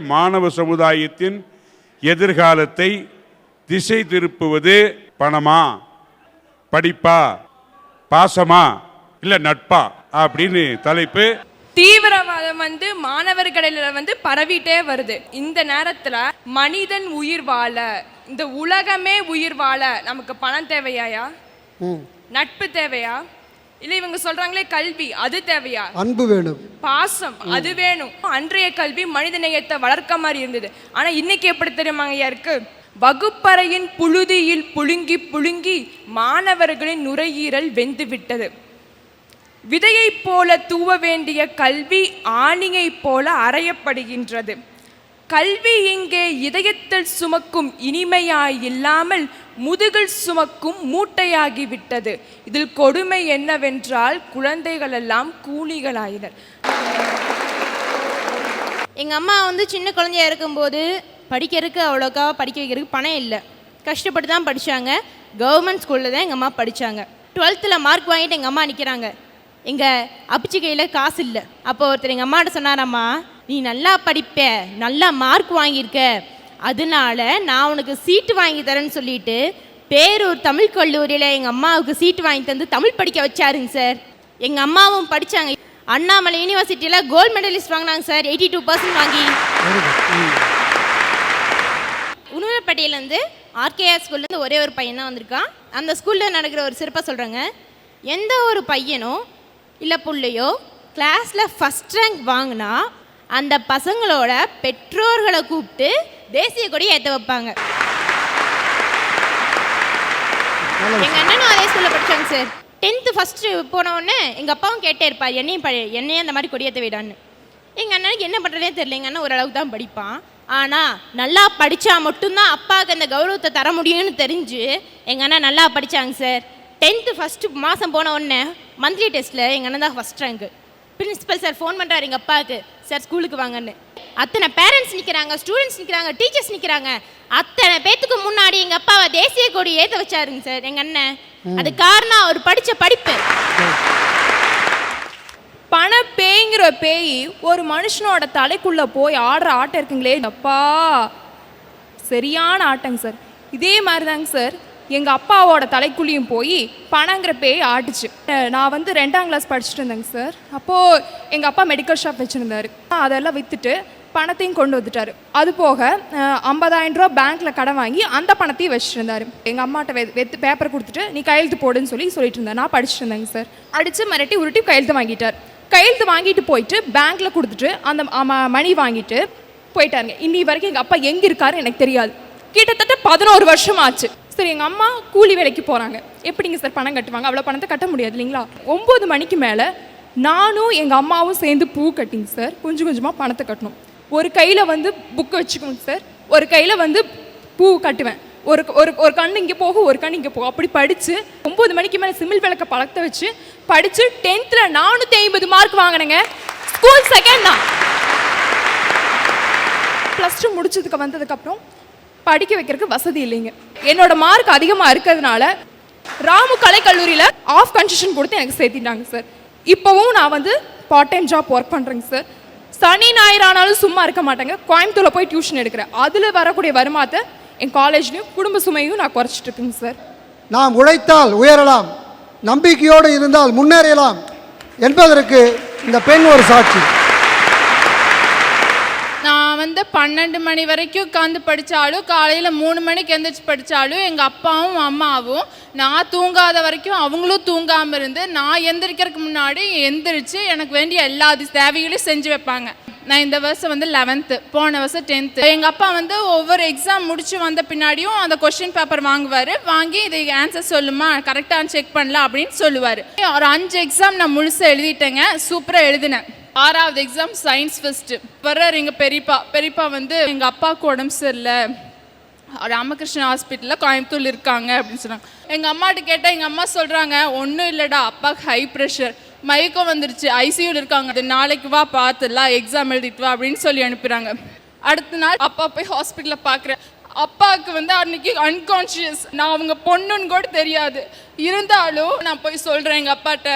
மாணவ சமுதாயத்தின் எதிர்காலத்தை திசை திருப்புவது பணமா? படிப்பா? பாசமா? இல்ல நட்பா? அப்படின்னு தலைப்பு. தீவிரவாதம் வந்து மாணவர்களில் வந்து பரவிட்டே வருது. இந்த நேரத்துல மனிதன் உயிர் வாழ இந்த உலகமே உயிர் வாழ நமக்கு பணம் தேவையாயா? ம். நட்பு தேவையா? இல்ல இவங்க சொல்றாங்களே கல்வி அது தேவையா? அன்பு வேணும். பாசம் அது வேணும். அன்றைய கல்வி மனித நேயத்தை வளர்க்க மாதிரி இருந்தது. ஆனா இன்னைக்கு எப்படி தெரியுமாங்க ஐயா இருக்கு? வகுப்பறையின் புழுதியில் புழுங்கி புழுங்கி மாணவர்களின் நுரையீரல் வெந்து விட்டது. விதையைப் போல தூவ வேண்டிய கல்வி ஆணியைப் போல அறையப்படுகின்றது. கல்வி இங்கே இதயத்தில் சுமக்கும் இனிமையாய் இல்லாமல் முதுகில் சுமக்கும் மூட்டையாகி விட்டது இதில் கொடுமை என்னவென்றால் குழந்தைகள் எல்லாம் கூலிகளாயினர். எங்கள் அம்மா வந்து சின்ன குழந்தையா இருக்கும்போது படிக்கிறதுக்கு அவ்வளோக்கா படிக்க வைக்கிறதுக்கு பணம் இல்லை. கஷ்டப்பட்டு தான் படித்தாங்க கவர்மெண்ட் ஸ்கூலில் தான் எங்கள் அம்மா படித்தாங்க டுவெல்த்தில் மார்க் வாங்கிட்டு எங்கள் அம்மா நிற்கிறாங்க எங்கள் அப்பிச்சி கையில் காசு இல்லை. அப்போ ஒருத்தர் எங்கள் அம்மாட்ட சொன்னாராம்மா நீ நல்லா படிப்ப நல்லா மார்க் வாங்கியிருக்க. அதனால நான் உனக்கு சீட்டு வாங்கி தரேன்னு சொல்லிட்டு பேரூர் தமிழ் கல்லூரியில் எங்கள் அம்மாவுக்கு சீட்டு வாங்கி தந்து தமிழ் படிக்க வச்சாருங்க சார். எங்கள் அம்மாவும் படித்தாங்க அண்ணாமலை யூனிவர்சிட்டியில் கோல்டு மெடலிஸ்ட் வாங்கினாங்க சார். எயிட்டி டூ பர்சன்ட் வாங்கி உணவுப்பட்டியிலேருந்து ஆர்கேஆர் ஸ்கூல்லேருந்து ஒரே ஒரு பையன் தான் வந்திருக்கான். அந்த ஸ்கூலில் நடக்கிற ஒரு சிறப்பாக சொல்கிறாங்க எந்த ஒரு பையனோ இல்லை புள்ளையோ கிளாஸில் ஃபஸ்ட் ரேங்க் வாங்கினா அந்த பசங்களோட பெற்றோர்களை கூப்பிட்டு தேசிய கொடியை ஏற்ற வைப்பாங்க. எங்கள் அண்ணனும் அதே ஸ்கூலில் படித்தாங்க சார் டென்த்து ஃபஸ்ட்டு போன உடனே எங்கள் அப்பாவும் கேட்டே இருப்பார் என்னையும் ப என்னையும் அந்த மாதிரி கொடியேற்ற விடான்னு. எங்கள் அண்ணனுக்கு என்ன பண்ணுறதே தெரியல. எங்கள் அண்ணன் ஓரளவுக்கு தான் படிப்பான். ஆனால் நல்லா படித்தா மட்டும்தான் அப்பாவுக்கு அந்த கௌரவத்தை தர முடியும்னு தெரிஞ்சு எங்கள் அண்ணன் நல்லா படித்தாங்க சார் டென்த்து ஃபஸ்ட்டு மாதம் போன உடனே மந்த்லி டெஸ்ட்டில் எங்கள் அண்ணன் தான் ஃபஸ்ட் ரேங்க்கு பிரின்சிபல் சார் ஃபோன் பண்ணுறாரு எங்கள் அப்பாவுக்கு. சார் ஸ்கூலுக்கு வாங்கன்னு. அத்தனை பேரண்ட்ஸ் நிற்கிறாங்க ஸ்டூடெண்ட்ஸ் நிற்கிறாங்க டீச்சர்ஸ் நிற்கிறாங்க அத்தனை பேத்துக்கு முன்னாடி எங்கள் அப்பாவை தேசிய கொடி ஏற்ற வச்சாருங்க சார் எங்கள் அண்ணன். அது காரணம் அவர் படித்த படிப்பு. பண பேய்ங்கிற பேய் ஒரு மனுஷனோட தலைக்குள்ள போய் ஆடுற ஆட்டம் இருக்குங்களே அப்பா. சரியான ஆட்டங்க சார் இதே மாதிரி தாங்க சார் எங்கள் அப்பாவோட தலைக்குள்ளேயும் போய் பணங்கிற பேய் ஆட்டுச்சு. நான் வந்து ரெண்டாம் கிளாஸ் படிச்சுட்டு இருந்தேங்க சார் அப்போது எங்கள் அப்பா மெடிக்கல் ஷாப் வச்சுருந்தாரு. அதெல்லாம் விற்றுட்டு பணத்தையும் கொண்டு வந்துட்டார். அது போக ஐம்பதாயிரம் ரூபா பேங்க்கில் கடன் வாங்கி அந்த பணத்தையும் வச்சுருந்தாரு. எங்கள் அம்மாட்ட வெ வெத்து பேப்பர் கொடுத்துட்டு நீ கையெழுத்து போடுன்னு சொல்லி சொல்லிட்டு இருந்தேன் நான் படிச்சுட்டு இருந்தேங்க சார் அடித்து மிரட்டி உருட்டி கையெழுத்து வாங்கிட்டார். கையெழுத்து வாங்கிட்டு போயிட்டு பேங்க்கில் கொடுத்துட்டு அந்த மணி வாங்கிட்டு போயிட்டாருங்க. இன்னி வரைக்கும் எங்கள் அப்பா எங்கே இருக்காரு எனக்கு தெரியாது. கிட்டத்தட்ட பதினோரு வருஷம் ஆச்சு. சார் எங்கள் அம்மா கூலி வேலைக்கு போகிறாங்க எப்படிங்க சார் பணம் கட்டுவாங்க? அவ்வளோ பணத்தை கட்ட முடியாது இல்லைங்களா? ஒம்பது மணிக்கு மேலே நானும் எங்கள் அம்மாவும் சேர்ந்து பூ கட்டிங்க சார். கொஞ்சம் கொஞ்சமாக பணத்தை கட்டணும். ஒரு கையில் வந்து புக்கு வச்சுக்கோங்க சார். ஒரு கையில் வந்து பூ கட்டுவேன். ஒரு ஒரு ஒரு கண்ணு இங்கே போகும் ஒரு கண்ணு இங்கே போகும். அப்படி படித்து ஒம்பது மணிக்கு மேலே சிமிழ் விளக்க பழத்தை வச்சு படித்து டென்த்தில் நானூற்றி ஐம்பது மார்க் வாங்கினேங்க. ஸ்கூல் செகண்ட் தான். ப்ளஸ் டூ முடிச்சதுக்கு வந்ததுக்கப்புறம் படிக்க வைக்கிறதுக்கு வசதி இல்லைங்க. என்னோட மார்க் அதிகமாக இருக்கிறதுனால ராமு கலைக்கல்லூரியில் ஆஃப் கன்செஷன் கொடுத்து எனக்கு சேர்த்திட்டாங்க சார் இப்போவும் நான் வந்து பார்ட் டைம் ஜாப் ஒர்க் பண்ணுறேங்க சார் சனி ஞாயிறு ஆனாலும் சும்மா இருக்க மாட்டேங்க. கோயம்புத்தூரில் போய் டியூஷன் எடுக்கிறேன். அதில் வரக்கூடிய வருமானத்தை என் காலேஜ்லேயும் குடும்ப சுமையும் நான் குறைச்சிட்டு இருக்கேங்க சார் நாம் உழைத்தால் உயரலாம். நம்பிக்கையோடு இருந்தால் முன்னேறலாம் என்பதற்கு இந்த பெண் ஒரு சாட்சி. நான் வந்து பன்னெண்டு மணி வரைக்கும் உட்காந்து படித்தாலும் காலையில் மூணு மணிக்கு எந்திரிச்சு படித்தாலும் எங்கள் அப்பாவும் அம்மாவும் நான் தூங்காத வரைக்கும் அவங்களும் தூங்காமல் இருந்து நான் எந்திரிக்கிறதுக்கு முன்னாடி எந்திரிச்சு எனக்கு வேண்டிய எல்லா தேவைகளையும் செஞ்சு வைப்பாங்க. நான் இந்த வருஷம் வந்து லெவன்த்து போன வருஷம் டென்த்து எங்கள் அப்பா வந்து ஒவ்வொரு எக்ஸாம் முடிச்சு வந்த பின்னாடியும் அந்த கொஷின் பேப்பர் வாங்குவார். வாங்கி இது ஆன்சர் சொல்லுமா? கரெக்டாக செக் பண்ணல அப்படின்னு சொல்லுவார். ஒரு அஞ்சு எக்ஸாம் நான் முழுசாக எழுதிட்டேங்க. சூப்பராக எழுதினேன். ஆறாவது எக்ஸாம் சயின்ஸ் ஃபெஸ்ட்டு வர்றார் எங்கள் பெரியப்பா. பெரியப்பா வந்து எங்கள் அப்பாவுக்கு உடம்பு சரியில்லை. ராமகிருஷ்ண ஹாஸ்பிட்டலில் கோயம்புத்தூர் இருக்காங்க அப்படின்னு சொன்னாங்க. எங்கள் அம்மாட்ட கேட்டால் எங்கள் அம்மா சொல்கிறாங்க ஒன்றும் இல்லைடா அப்பாவுக்கு ஹை ப்ரெஷர் மயக்கம் வந்துருச்சு. ஐசியூவில் இருக்காங்க. அது நாளைக்கு வா பார்த்துடலாம் எக்ஸாம் எழுதிட்டு வா அப்படின்னு சொல்லி அனுப்புகிறாங்க அடுத்த நாள் அப்பா போய் ஹாஸ்பிட்டலில் பார்க்குறேன் அப்பாவுக்கு வந்து அன்னைக்கு அன்கான்ஷியஸ் நான் அவங்க பொண்ணுன்னு கூட தெரியாது. இருந்தாலும் நான் போய் சொல்கிறேன் எங்கள் அப்பாட்ட.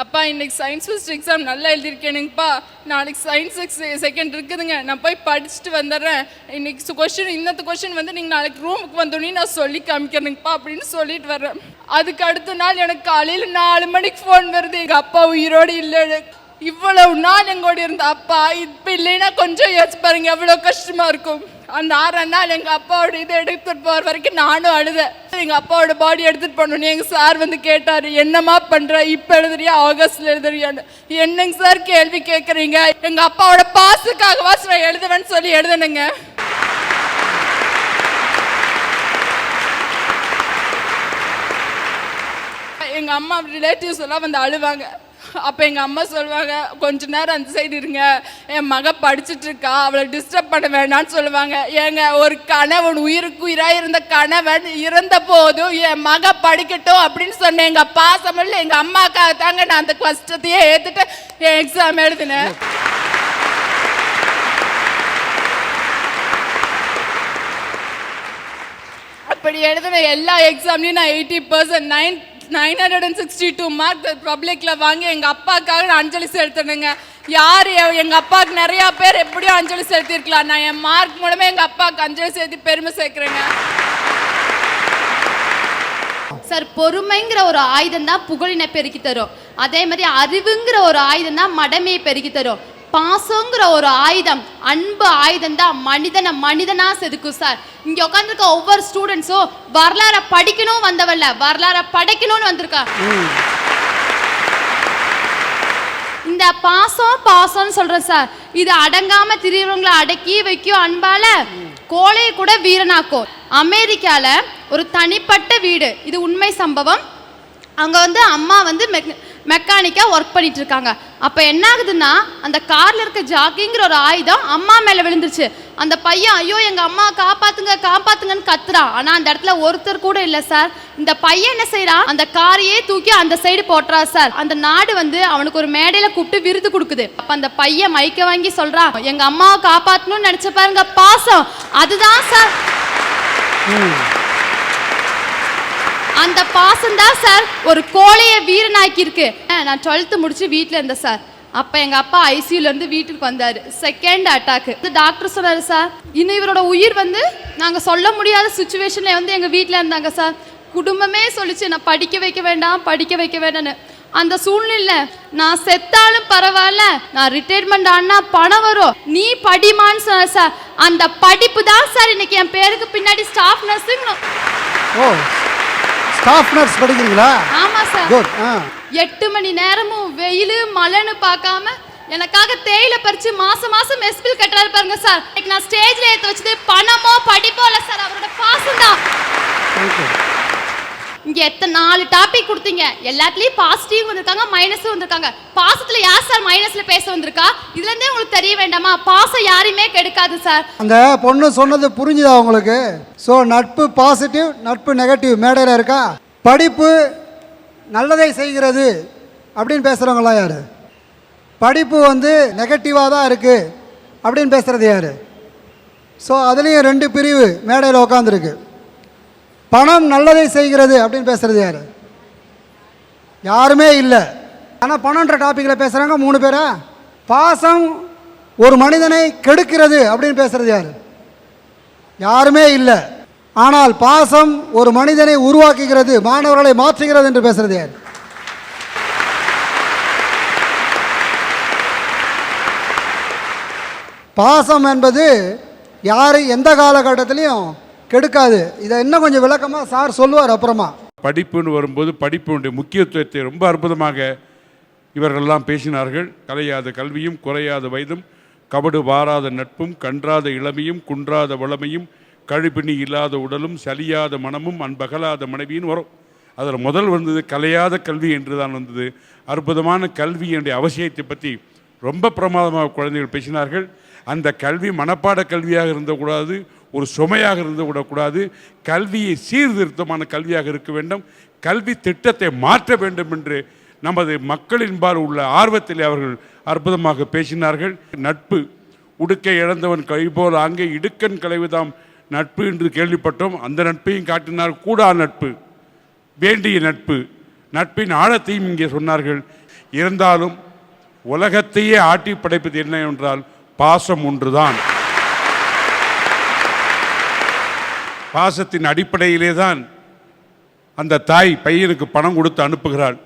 அப்பா இன்றைக்கி சயின்ஸ் ஃபஸ்ட் எக்ஸாம் நல்லா எழுதியிருக்கேனுங்கப்பா. நாளைக்கு சயின்ஸ் செகண்ட் இருக்குதுங்க. நான் போய் படிச்சுட்டு வந்துடுறேன். இன்றைக்கி கொஷின் இன்னத்து கொஷின் வந்து நீங்கள் நாளைக்கு ரூமுக்கு வந்தோடனே நான் சொல்லி காமிக்கிறேனுங்கப்பா அப்படின்னு சொல்லிட்டு வர்றேன். அதுக்கு அடுத்த நாள் எனக்கு காலையில் நாலு மணிக்கு ஃபோன் வருது. எங்கள் அப்பா உயிரோடு இல்லைன்னு இவ்வளவு நாள் எங்கூட இருந்த அப்பா இப்போ இல்லைன்னா கொஞ்சம் யோசிச்சு பாருங்க எவ்வளோ கஷ்டமாக இருக்கும். அந்த ஆறாம் நாள் எங்கள் அப்பாவோட இதை எடுத்துட்டு போகிற வரைக்கும் நானும் அழுதேன். எங்கள் அப்பாவோட பாடி எடுத்துகிட்டு போனோன்னு எங்கள் சார் வந்து கேட்டார் என்னம்மா பண்ணுற இப்போ எழுதுறியா? ஆகஸ்டில் எழுதுறியான்னு. என்னங்க சார் கேள்வி கேட்குறீங்க எங்கள் அப்பாவோட பாசுக்காகவா நான் எழுதுவேன்னு சொல்லி எழுதணுங்க எங்கள் அம்மா ரிலேட்டிவ்ஸ் எல்லாம் வந்து அழுவாங்க. அப்போ எங்கள் அம்மா சொல்லுவாங்க கொஞ்ச நேரம் அந்த சைடு இருங்க. என் மக படிச்சுட்டு இருக்கா. அவளை டிஸ்டர்ப் பண்ண வேண்டாம்னு சொல்லுவாங்க. ஏங்க ஒரு கணவன் உயிருக்கு உயிராக இருந்த கணவன் இறந்த போதும் என் மக படிக்கட்டும் அப்படின்னு சொன்னேன் எங்கள் பாசமில்ல எங்கள் அம்மாக்காக தாங்க நான் அந்த கஷ்டத்தையே ஏற்றுட்டு என் எக்ஸாம் எழுதினேன். அப்படி எழுதின எல்லா எக்ஸாம்லையும் நான் eighty percent nine nine hundred and sixty two mark பப்ளிக்கில் வாங்கி எங்கள் அப்பாவுக்காக நான் அஞ்சலி செலுத்தணுங்க. யார் எங்கள் அப்பாவுக்கு நிறையா பேர் எப்படியோ அஞ்சலி செலுத்திருக்கலாம் நான் என் மார்க் மூலமே எங்கள் அப்பாவுக்கு அஞ்சலி செலுத்தி பெருமை சேர்க்குறேங்க. சார் பொறுமைங்கிற ஒரு ஆயுதம் தான் புகழினை பெருக்கி தரும். அதே மாதிரி அறிவுங்கிற ஒரு ஆயுதம் தான் மடமையை பெருக்கி தரும். பாசங்கிற ஒரு ஆயுதம் அன்பு ஆயுதம் தான் மனிதனை மனிதனா செதுக்கும் சார் இங்க உட்காந்துருக்க ஒவ்வொரு ஸ்டூடெண்ட்ஸும் வரலாறை படிக்கணும் வந்தவல்ல வரலாறை படைக்கணும்னு வந்திருக்கா. இந்த பாசம் பாசம்னு சொல்றேன் சார் இது அடங்காம திரியவங்களை அடக்கி வைக்கும் அன்பால கோழையை கூட வீரனாக்கும் அமெரிக்கால ஒரு தனிப்பட்ட வீடு. இது உண்மை சம்பவம். அங்க வந்து அம்மா வந்து மெக்கானிக்காக ஒர்க் பண்ணிட்டு இருக்காங்க அப்போ என்ன ஆகுதுன்னா அந்த காரில் இருக்க ஜாக்கிங்கிற ஒரு ஆயுதம் அம்மா மேலே விழுந்துருச்சு. அந்த பையன் ஐயோ எங்கள் அம்மா காப்பாத்துங்க காப்பாத்துங்கன்னு கத்துறான். ஆனால் அந்த இடத்துல ஒருத்தர் கூட இல்லை சார் இந்த பையன் என்ன செய்கிறான் அந்த காரையே தூக்கி அந்த சைடு போட்டுறா சார் அந்த நாடு வந்து அவனுக்கு ஒரு மேடையில் கூப்பிட்டு விருது கொடுக்குது. அப்போ அந்த பையன் மைக்க வாங்கி சொல்றான் எங்கள் அம்மாவை காப்பாற்றணும்னு நினச்ச பாருங்க பாசம். அதுதான் சார் அந்த பாசம் தான் சார் ஒரு கோழையை வீரனாக்கி இருக்கு நான் டுவெல்த்து முடிச்சு வீட்டில் இருந்தேன் சார். அப்போ எங்கள் அப்பா ஐசியூல இருந்து வீட்டுக்கு வந்தார். செகண்ட் அட்டாக்கு டாக்டர் சொன்னார் சார் இன்னும் இவரோட உயிர் வந்து நாங்கள் சொல்ல முடியாத சுச்சுவேஷனில் வந்து எங்கள் வீட்டில் இருந்தாங்க சார். குடும்பமே சொல்லிச்சு நான் படிக்க வைக்க வேண்டாம் படிக்க வைக்க வேண்டாம்னு. அந்த சூழ்நிலை நான் செத்தாலும் பரவாயில்ல நான் ரிட்டையர்மெண்ட் ஆனா பணம் வரும். நீ படிமான்னு சொன்ன சார். அந்த படிப்பு தான் சார் இன்னைக்கு என் பேருக்கு பின்னாடி ஸ்டாஃப் நர்ஸுங்க ஓ ஸ்டாஃப் நர்ஸ் படிக்கிறீங்களா ஆமா சார் குட் எட்டு மணி நேரமும் வெயில் மழைன்னு பார்க்காம எனக்காக தேயிலை பறிச்சு மாசம் மாசம் மெஸ் பில் கட்டுறாரு பாருங்க சார் நான் ஸ்டேஜ்ல ஏத்த வச்சது பணமோ படிப்போ இல்ல சார் அவரோட பாசம் தான் தேங்க்யூ இங்க எத்தனை நாலு டாபிக் கொடுத்தீங்க. எல்லாத்துலயும் பாசிட்டிவ் வந்திருக்காங்க மைனஸும் வந்திருக்காங்க. பாசத்துல யார் சார் மைனஸ்ல பேச வந்திருக்கா? இதுல இருந்தே உங்களுக்கு தெரிய வேண்டாமா? பாசம் யாரையுமே கெடுக்காது சார் அந்த பொண்ணு சொன்னது புரிஞ்சுதா உங்களுக்கு? ஸோ நட்பு பாசிட்டிவ் நட்பு நெகட்டிவ் மேடையில் இருக்கா? படிப்பு நல்லதை செய்கிறது அப்படின்னு பேசுகிறவங்களாம் யார்? படிப்பு வந்து நெகட்டிவாக தான் இருக்குது அப்படின்னு பேசுகிறது யார்? ஸோ அதுலேயும் ரெண்டு பிரிவு மேடையில் உட்காந்துருக்கு பணம் நல்லதை செய்கிறது அப்படின்னு பேசுகிறது யார்? யாருமே இல்லை. ஆனால் பணம்ன்ற டாப்பிக்கில் பேசுகிறாங்க மூணு பேரா? பாசம் ஒரு மனிதனை கெடுக்கிறது அப்படின்னு பேசுறது யார்? யாருமே இல்லை. ஆனால் பாசம் ஒரு மனிதனை உருவாக்குகிறது மாணவர்களை மாற்றுகிறது என்று பேசுறது யார்? பாசம் என்பது யார் எந்த காலகட்டத்திலையும் கெடுக்காது. இதை இன்னும் கொஞ்சம் விளக்கமாக சார் சொல்லுவார் அப்புறமா. படிப்புன்னு வரும்போது படிப்புடைய முக்கியத்துவத்தை ரொம்ப அற்புதமாக இவர்களெல்லாம் பேசினார்கள். கலையாத கல்வியும் குறையாத வயதும் கபடு வாராத நட்பும் கன்றாத இளமையும் குன்றாத வளமையும் கழுப்பிணி இல்லாத உடலும் சலியாத மனமும் அன்பகலாத மனைவின்னு வரும். அதில் முதல் வந்தது கலையாத கல்வி என்று தான் வந்தது. அற்புதமான கல்வியினுடைய அவசியத்தை பற்றி ரொம்ப பிரமாதமாக குழந்தைகள் பேசினார்கள். அந்த கல்வி மனப்பாட கல்வியாக இருந்தக்கூடாது. ஒரு சுமையாக இருந்து விடக்கூடாது கல்வியை சீர்திருத்தமான கல்வியாக இருக்க வேண்டும். கல்வி திட்டத்தை மாற்ற வேண்டும் என்று நமது மக்களின்பால் உள்ள ஆர்வத்தில் அவர்கள் அற்புதமாக பேசினார்கள். நட்பு உடுக்கை இழந்தவன் கைபோல் அங்கே இடுக்கன் களைவுதாம் நட்பு என்று கேள்விப்பட்டோம். அந்த நட்பையும் காட்டினார். கூடா நட்பு வேண்டிய நட்பு. நட்பின் ஆழத்தையும் இங்கே சொன்னார்கள். இருந்தாலும் உலகத்தையே ஆட்டி படைப்பது என்ன என்றால் பாசம் ஒன்றுதான். பாசத்தின் அடிப்படையிலே தான் அந்த தாய் பையனுக்கு பணம் கொடுத்து அனுப்புகிறாள்.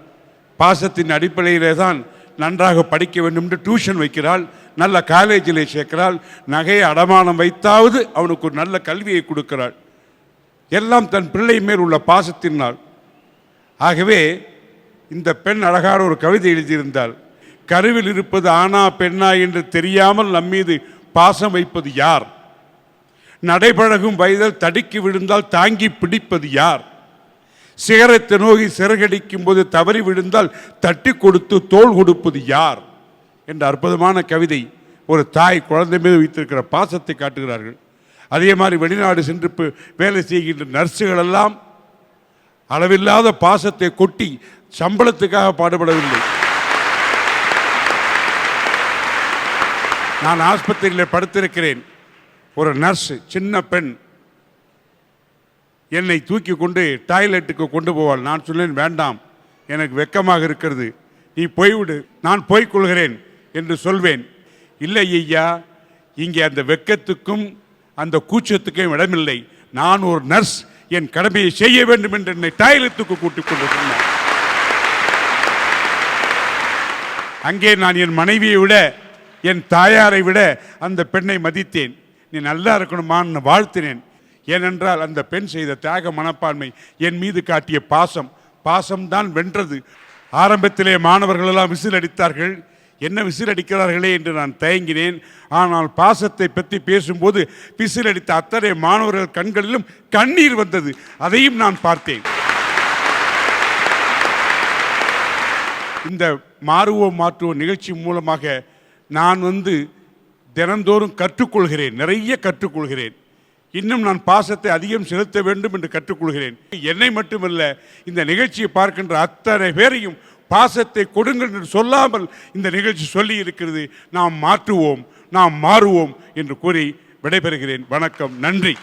பாசத்தின் அடிப்படையிலே தான் நன்றாக படிக்க வேண்டும் என்று டியூஷன் வைக்கிறாள் நல்ல காலேஜில் சேர்க்கிறாள் நகையை அடமானம் வைத்தாவது அவனுக்கு ஒரு நல்ல கல்வியை கொடுக்கிறாள். எல்லாம் தன் பிள்ளை மேல் உள்ள பாசத்தினால். ஆகவே இந்த பெண் அழகான ஒரு கவிதை எழுதியிருந்தாள். கருவில் இருப்பது ஆனா பெண்ணா என்று தெரியாமல் நம்மீது பாசம் வைப்பது யார்? நடைபழகும் வயதில் தடுக்கி விழுந்தால் தாங்கி பிடிப்பது யார்? சிகரத்தை நோக்கி சிறகடிக்கும் போது தவறி விழுந்தால் தட்டி கொடுத்து தோள் கொடுப்பது யார்? என்ற அற்புதமான கவிதை ஒரு தாய் குழந்தை மீது வைத்திருக்கிற பாசத்தை காட்டுகிறார்கள். அதே மாதிரி வெளிநாடு சென்று வேலை செய்கின்ற நர்ஸுகளெல்லாம் அளவில்லாத பாசத்தை கொட்டி சம்பளத்துக்காக பாடுபடவில்லை. நான் ஆஸ்பத்திரியில் படுத்திருக்கிறேன். ஒரு நர்ஸு சின்ன பெண். என்னை தூக்கி கொண்டு டாய்லெட்டுக்கு கொண்டு போவாள். நான் சொன்னேன் வேண்டாம் எனக்கு வெக்கமாக இருக்கிறது. நீ போய்விடு நான் போய்க்கொள்கிறேன் என்று சொல்வேன். இல்லை ஐயா இங்கே அந்த வெக்கத்துக்கும் அந்த கூச்சத்துக்கும் இடமில்லை. நான் ஒரு நர்ஸ். என் கடமையை செய்ய வேண்டும் என்று என்னை டாய்லெட்டுக்கு கூட்டிக் கொண்டு சொன்னார் அங்கே நான் என் மனைவியை விட என் தாயாரை விட அந்த பெண்ணை மதித்தேன். நீ நல்லா இருக்கணுமான்னு வாழ்த்தினேன். ஏனென்றால் அந்த பெண் செய்த தியாக மனப்பான்மை என் மீது காட்டிய பாசம் பாசம்தான் வென்றது. ஆரம்பத்திலே மாணவர்களெல்லாம் விசில் அடித்தார்கள். என்ன விசில் அடிக்கிறார்களே என்று நான் தயங்கினேன். ஆனால் பாசத்தை பற்றி பேசும்போது விசில் அடித்த அத்தனை மாணவர்கள் கண்களிலும் கண்ணீர் வந்தது. அதையும் நான் பார்த்தேன். இந்த மாறுவோம் மாற்றுவோம் நிகழ்ச்சி மூலமாக நான் வந்து தினந்தோறும் கற்றுக்கொள்கிறேன். நிறைய கற்றுக்கொள்கிறேன். இன்னும் நான் பாசத்தை அதிகம் செலுத்த வேண்டும் என்று கற்றுக்கொள்கிறேன். என்னை மட்டுமல்ல இந்த நிகழ்ச்சியை பார்க்கின்ற அத்தனை பேரையும் பாசத்தை கொடுங்கள் என்று சொல்லாமல் இந்த நிகழ்ச்சி சொல்லி இருக்கிறது. நாம் மாற்றுவோம் நாம் மாறுவோம் என்று கூறி விடைபெறுகிறேன். வணக்கம் நன்றி.